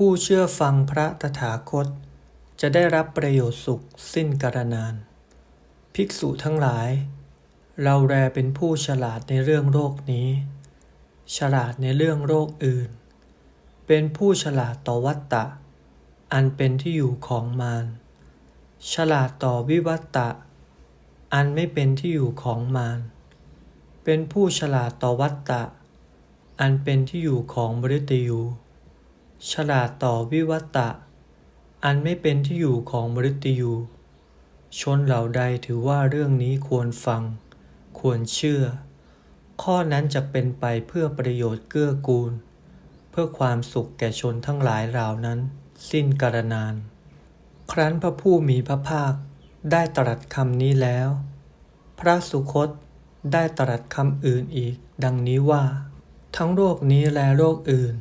ผู้เชื่อฟังพระตถาคต จะได้รับประโยชน์สุขสิ้นกาลนาน ภิกษุทั้งหลาย เราแลเป็นผู้ฉลาดในเรื่องโรคนี้ ฉลาดในเรื่องโรคอื่น เป็นผู้ฉลาดต่อวัตตะ อันเป็นที่อยู่ของมาร ฉลาดต่อวิวัตตะ อันไม่เป็นที่อยู่ของมาร เป็นผู้ฉลาดต่อวัตตะ อันเป็นที่อยู่ของมฤตยู ฉลาดต่อวิวัตตะ อันไม่เป็นที่อยู่ของมฤตยู ชนเหล่าใดถือว่าเรื่องนี้ควรฟัง ควรเชื่อ ข้อนั้นจะเป็นไปเพื่อประโยชน์เกื้อกูล เพื่อความสุขแก่ชนทั้งหลายเหล่านั้น สิ้นกาลนาน ครั้นพระผู้มีพระภาคได้ตรัสคำนี้แล้ว พระสุคตได้ตรัสคำอื่นอีก ดังนี้ว่า ทั้งโรคนี้และโรคอื่น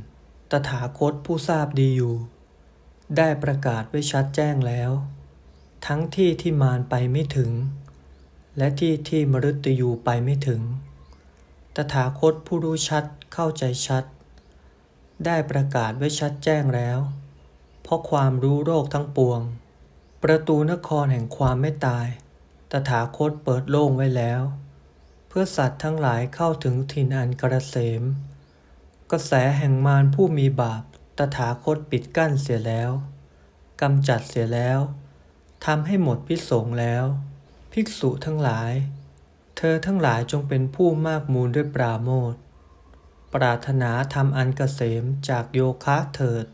ตถาคตผู้ทราบดีอยู่ ได้ประกาศไว้ชัดแจ้งแล้ว ทั้งที่ที่มารไปไม่ถึง และที่ที่มฤตยูไปไม่ถึง ตถาคตผู้รู้ชัดเข้าใจชัด ได้ประกาศไว้ชัดแจ้งแล้ว เพราะความรู้โรคทั้งปวง ประตูนครแห่งความไม่ตาย ตถาคตเปิดโล่งไว้แล้ว เพื่อสัตว์ทั้งหลายเข้าถึงถิ่นอันกระเสม กระแสแห่งมารผู้มีบาป ตถาคตปิดกั้นเสียแล้วกำจัดเสียแล้วทำให้หมดพิสงแล้ว ภิกษุทั้งหลาย เธอทั้งหลายจงเป็นผู้มากมูลด้วยปราโมทปรารถนาทำอันเกษมจากโยคะเถิด